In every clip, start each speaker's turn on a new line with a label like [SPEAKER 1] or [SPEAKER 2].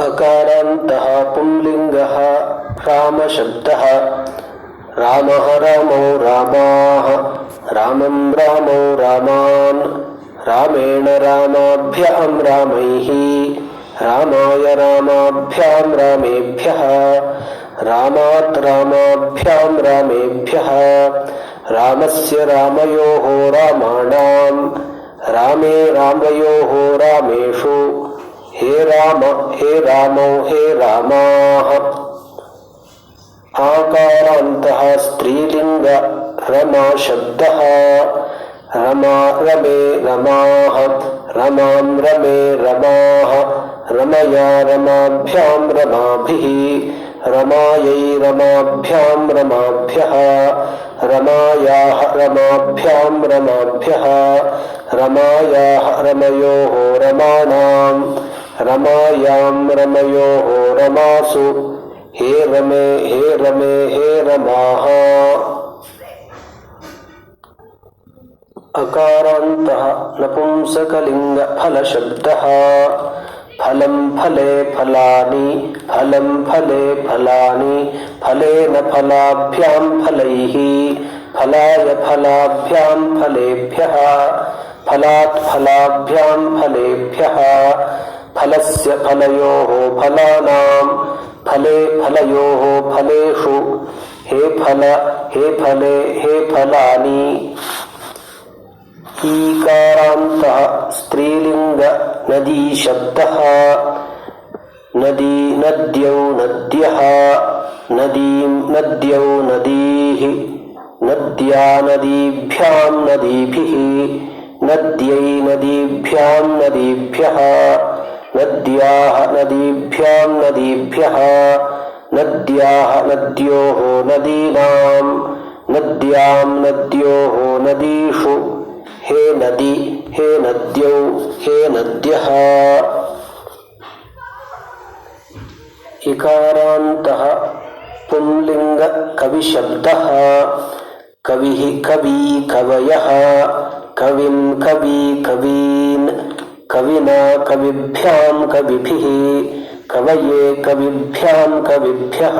[SPEAKER 1] अकारान्तः पुंलिङ्गः रामशब्दः। रामः रामौ रामाः, रामं रामौ रामान्। रामेण रामाभ्यां रामैः, रामाय रामाभ्यां रामेभ्यः। रामात् रामाभ्यां रामेभ्यः। रामस्य रामयोः रामाणां रामे रामयोः रामेषु। हे राम, हे रामौ, हे रामाः। आकारान्तः स्त्रीलिङ्ग रमाशब्दः रमा रमे रमाः। रमां रमे रमाः। रमया रमाभ्यां रमाभिः। रमायै रमाभ्यां रमाभ्यः। रमायाः रमाभ्यां रमाभ्यः। रमायाः रमयोः रमाणां रमायां रमयोः रमासु। हे रमे हे रमे, हे रमाः। अकारान्तः नपुंसकलिङ्गफलशब्दः। फलं फले फलानि, फलं फले फलानि, फलेन फलाभ्यां फलैः, फलाय फलाभ्यां फलेभ्यः, फलात् फलाभ्यां फलेभ्यः, फलस्य फलयोः फलानां, फले फलयोः फलेषु, हे फल, हे फले, हे फलानि। ईकारान्तः स्त्रीलिङ्ग नदीशब्दः नदी नद्यौ नद्यः नदीं नद्यौ नदीः नद्या नदीभ्यां नदीभिः नद्यै नदीभ्यां नदीभ्यः नद्याः नदीभ्यां नदीभ्यः नद्याः नद्योः नदीनां नद्यां नद्योः नदीषु हे नदी, हे नद्यौ, हे नद्यः। इकारान्तः पुंलिङ्गकविशब्दः कविः कवी कवयः, कविं कवी कवीन्। कविना कविभ्यां कविभिः, कवये कविभ्यां कविभ्यः।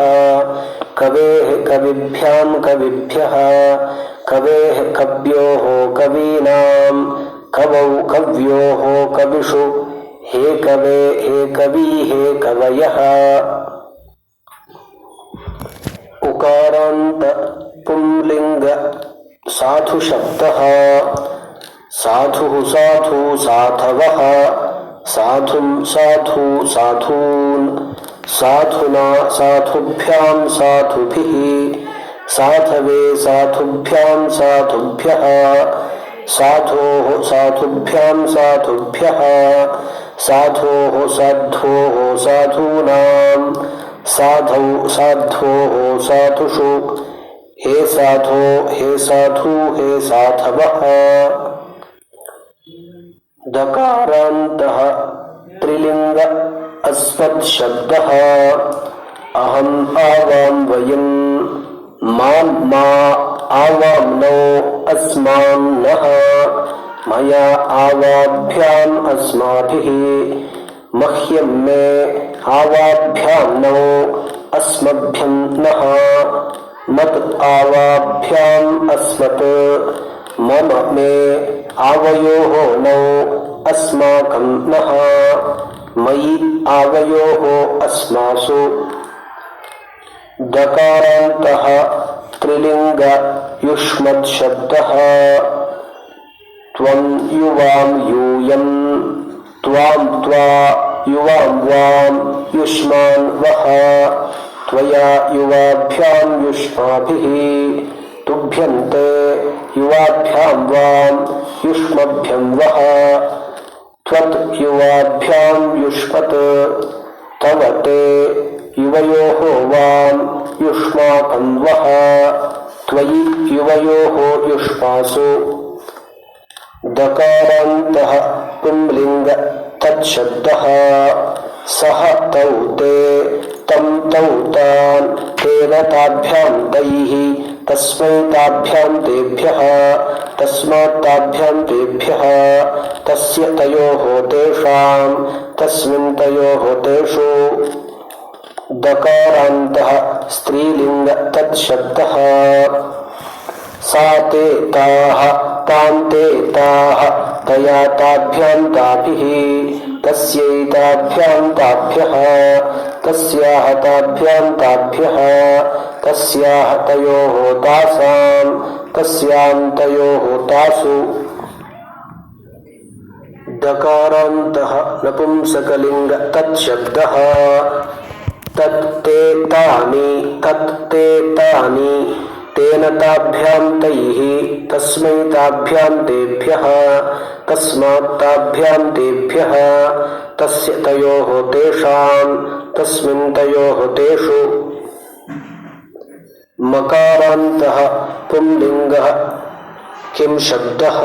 [SPEAKER 1] कवेः कविभ्यां कविभ्यः कवेः कव्योः कवीनां कवौ कव्योः कविषु। हे कवे, हे कवी, हे कवयः। उकारान्त पुंलिङ्ग साधुशब्दः साधुः साधु साधवः। साधुं साधु साधून्। साधुना साधुभ्यां साधुभिः। साधवे साधुभ्यां साधुभ्यः। साधोः साधुभ्यां साधुभ्यः। साधोः साध्वोः साधूनां। साधौ साध्वोः साधुषु। हे साधो, हे साधु, हे साधवः। दकारान्तः त्रिलिङ्ग अस्मत्शब्दः अहम् आवां वयं माँ मा आवां नो अस्मान् नः। मया आवाभ्याम् अस्माभिः। मह्यं मे आवाभ्यां नो अस्मभ्यं नः। मत् आवाभ्याम् अस्मत्। मम मे आवयोः नौ अस्माकं नः। मयि आवयोः अस्मासु दकारान्तः त्रिलिङ्ग युष्मत्शब्दः युवां यूयं, त्वां त्वा युवां युष्मान् त्वया युवाभ्यां युष्माभिः, तुभ्यन्ते युवाभ्यां युष्मभ्यं त्वत् युवाभ्यां युष्मत् युवयोः वां युष्माकं वः। त्वयि युवयोः युष्मासु। दकारान्तः पुंलिङ्ग तच्छब्दः। सः तौ ते, तं तौ ताभ्यां तेभ्यः तस्य तयोः तेषां तस्मिन् तयोः तेषु दकारान्तः स्त्रीलिङ्ग तत्शब्दः। सा ते ताः, तां तया ताभ्यां ताभिः तस्यै ताभ्यः तस्याः ताभ्यां ताभ्यः तस्याः तयोः तासां, तस्यां तयोः तासु। दकारान्तः नपुंसकलिङ्ग तत्शब्दः। तत्ते तानि तत्ते तानि तेन ताभ्यां तैः तस्मै ताभ्यां तेभ्यः तस्मात् ताभ्यां तेभ्यः तस्य तयोः तेषां तस्मिन् तयोः तेषु। मकारान्तः पुंलिङ्गः, किं शब्दः?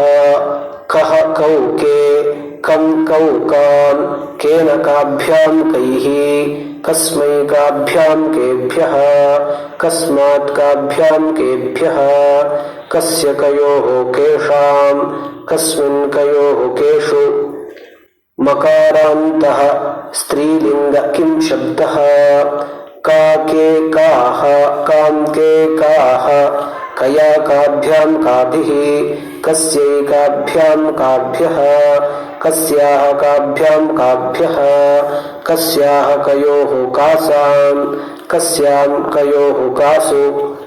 [SPEAKER 1] कः, कौके, कं कौकान्, केन काभ्यां कैः? कस्मै काभ्यां केभ्यः कस्मात् काभ्यां केभ्यः कस्य कयोः केषां कस्मिन् कयोः केषु मकारान्तः, स्त्रीलिङ्ग किं शब्दः? काके काः कां, के काः कया काभ्यां काभिः, कस्यैकाभ्यां काभ्यः कस्याः काभ्यां काभ्यः कस्याः कयोः कासां कस्यां कयोः कासु।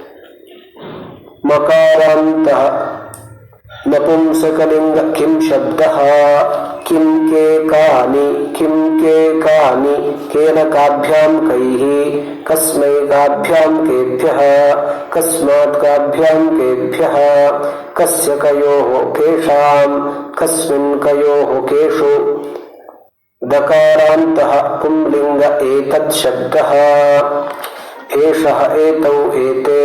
[SPEAKER 1] मकारान्तः किं शब्दः? किं के कानि किं के कानि केन काभ्यां कैः कस्मै काभ्यां केभ्यः कस्मात् काभ्यां केभ्यः कस्य कयोः केषां कस्मिन् कयोः केषु दकारान्तः पुंलिङ्ग एतत् शब्दः एषः एतौ एते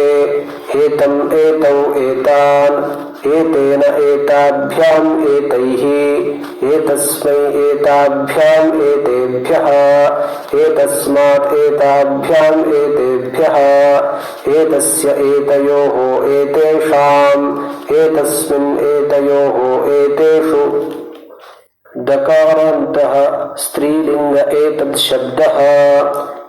[SPEAKER 1] एतम् एतौ एतान् एतेन एताभ्याम् एतैः, एतस्मै एताभ्याम् एतेभ्यः, एतस्मात् एताभ्याम् एतेभ्यः, एतस्य एतयोः एतेषाम्, एतस्मिन् एतयोः एतेषु। दकारान्तः स्त्रीलिङ्ग एतत् शब्दः।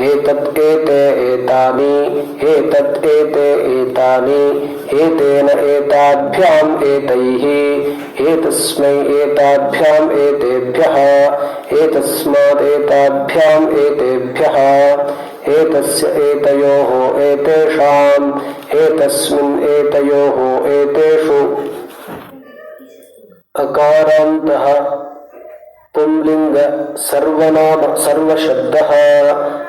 [SPEAKER 1] एतत् एते एतानि एतत् एते एतानि, एतेन एताभ्याम् एतैः, एतस्मै एताभ्याम् एतेभ्यः, एतस्मात् एताभ्याम् एतेभ्यः, एतस्य एतयोः एतेषाम्, एतस्मिन् एतयोः एतेषु अकारान्तः पुंलिङ्ग सर्वनाम सर्वशब्दः।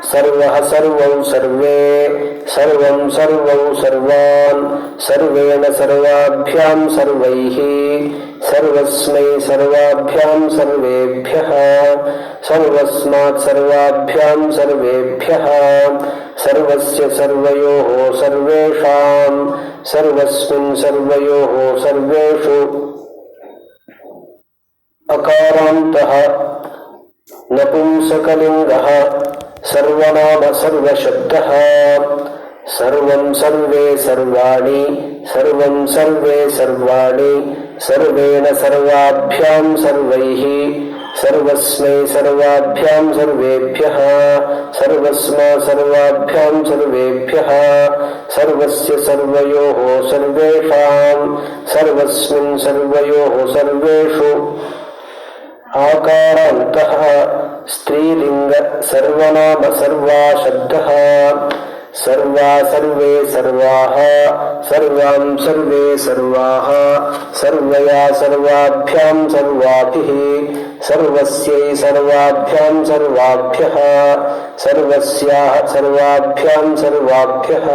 [SPEAKER 1] सर्वः सर्वौ सर्वे, सर्वं सर्वौ सर्वान्। सर्वेण सर्वाभ्यां सर्वैः। सर्वस्मै सर्वाभ्यां सर्वेभ्यः। सर्वस्मात् सर्वाभ्यां सर्वेभ्यः। सर्वस्य सर्वयोः सर्वेषां सर्वस्मिन् सर्वयोः सर्वेषु अकारान्तः। नपुंसकलिङ्गः सर्वनाम सर्वशब्दः। सर्वं सर्वे सर्वाणि, सर्वं सर्वे सर्वाणि, सर्वेण सर्वाभ्यां सर्वैः। सर्वस्मै सर्वाभ्यां सर्वेभ्यः। सर्वस्मा सर्वाभ्यां सर्वेभ्यः। सर्वस्य सर्वयोः सर्वेषां सर्वस्मिन् सर्वयोः सर्वेषु। आकारान्तः स्त्रीलिङ्ग सर्वनाम सर्वा शब्दः सर्वा सर्वे सर्वाः, सर्वां सर्वे सर्वाः, सर्वया सर्वाभ्यां सर्वाभिः, सर्वस्यै सर्वाभ्यां सर्वाभ्यः, सर्वस्याः सर्वाभ्यां सर्वाभ्यः,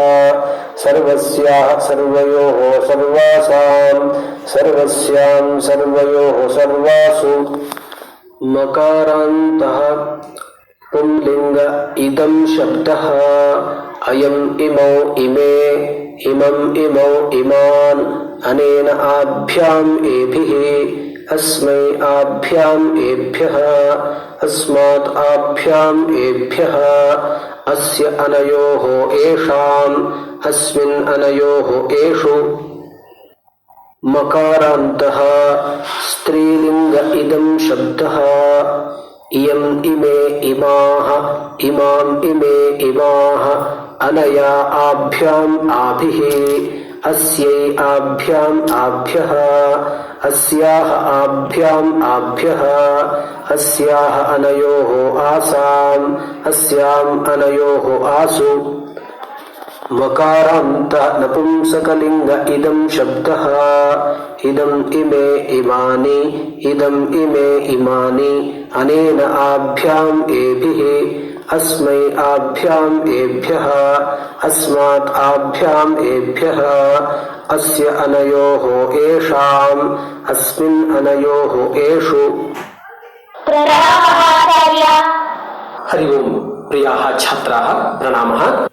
[SPEAKER 1] सर्वस्याः सर्वयोः सर्वासां सर्वस्यां सर्वयोः सर्वासु। मकारान्तः। पुंलिङ्ग इदं शब्दः। अयम् इमौ इमे इमम् इमौ इमान्। अनेन आभ्याम् एभिः। अस्मै आभ्याम् एभ्यः। अस्मात् आभ्याम् एभ्यः। अस्य अनयोः येषाम् अस्मिन् अनयोः एषु मकारान्तः स्त्रीलिङ्ग इदं शब्दः। इयम् इमे इमाः, इमाम् इमे इमाः, अनया आभ्याम् आभिः, अस्यै आभ्याम् आभ्यः, अस्याः आभ्याम् आभ्यः, अस्याः अनयोः आसाम्, अस्याम् अनयोः आसु। मकारान्त नपुंसकलिङ्ग इदं शब्दः। इदम् इमे इमानि इदम् इमे इमानि अनेन आभ्याम् एभिः अस्मै आभ्याम् एभ्यः अस्मात् आभ्याम् एभ्यः अस्य अनयोः येषाम् अस्मिन् अनयोः एषु।
[SPEAKER 2] हरि ओम प्रियाः छात्राः प्रणामः।